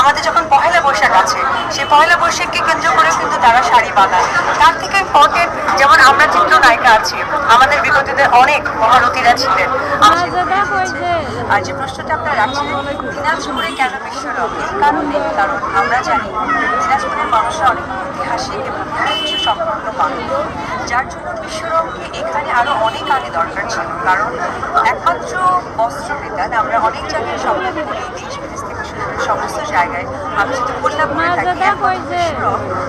আমাদের যখন পহেলা বৈশাখ আছে সেই পহেলা বৈশাখকে কেন্দ্র করে কিন্তু তারা শাড়ি বানায় তার থেকে ইম্পর্টেন্ট যেমন আমরা চিত্রনায়িকা আছি আমাদের বিগতদের অনেক মহারথীরা ছিলেন। আর যে প্রশ্নটা আপনারা রাখছিলেন দিনাজপুরে কেন বিশ্বরব এই কারণে কারণ আমরা জানি দিনাজপুরের মানুষরা অনেক ঐতিহাসিক এবং ঐতিহ্য সম্পন্ন মানুষ যার জন্য বিশ্বরবকে এখানে আরও অনেক আগে দরকার ছিল কারণ একমাত্র বস্ত্র বিতান আমরা অনেক জায়গায় সন্ধান করি দেশ বিদেশ থেকে শুরু করে সমস্ত জায়গায়। আমি যদি বললাম করে থাকি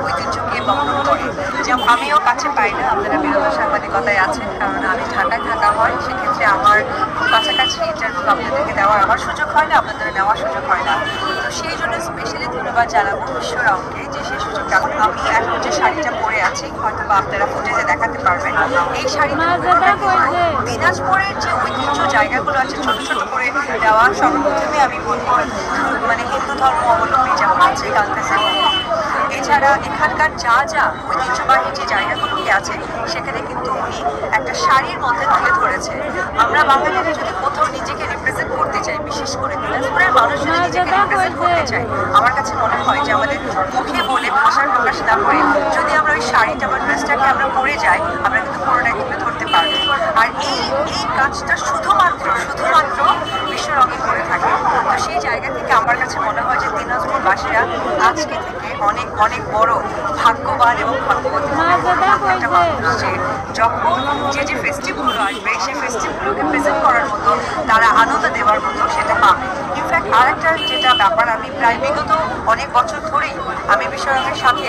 ঐতিহ্যকে বহন করে। যেমন আমিও কাছে পাই না আপনারা বিরোধ সাংবাদিকতায় আছেন কারণ আমি ঢাকায় থাকা হয় সেক্ষেত্রে আমার খুব কাছাকাছি ইন্টারভিউ আপনাদেরকে দেওয়ার আমার সুযোগ হয় না আপনাদের নেওয়ার সুযোগ হয় না। তো সেই ধন্যবাদ জানাব বিশ্বরমকে যে সেই সুযোগটা আমি এখন যে শাড়িটা পরে আছি হয়তো বা আপনারা ফুটেজে দেখাতে পারবেন। এই শাড়িটা দিনাজপুরের যে ঐতিহ্য জায়গাগুলো আছে ছোট ছোট করে দেওয়া সর্বপ্রথমে আমি বলব মানে হিন্দু ধর্ম অবলম্বী যেমন আছে কালকাসে এছাড়া এখানকার যা যা ঐতিহ্যবাহী যে জায়গাগুলোকে আছে সেখানে কিন্তু উনি একটা শাড়ির মধ্যে তুলে ধরেছে। আমরা বাঙালিরা যদি কোথাও নিজেকে রিপ্রেজেন্ট করতে চাই বিশেষ করে দিনাজপুরের নিজেকে রিপ্রেজেন্ট করতে চাই আমার কাছে মনে হয় যে আমাদের মুখে বলে ভাষার প্রকাশ না করে যদি আমরা ওই শাড়িটা বা ড্রেসটাকে আমরা পরে যাই আমরা কিন্তু পুরোটাই তুলে ধরতে পারব। আর এই এই কাজটা শুধুমাত্র শুধুমাত্র বিশ্বরঙে করে থাকে। তো সেই জায়গা থেকে আমার কাছে মনে হয় যে দিনাজপুরবাসীরা আজকে থেকে অনেক অনেক বড় ভাগ্যবান এবং ভাগ্যবতী একটা মানুষ যে যখন যে যে ফেস্টিভ্যালগুলো আসবে সেই ফেস্টিভ্যালগুলোকে প্রেজেন্ট করার মতো তারা আনন্দ দেওয়ার মতো সেটা পাবে। আরেকটা যেটা ব্যাপার আমি প্রায় বিগত অনেক বছর ধরেই আমি বিশ্বরঙের সাথে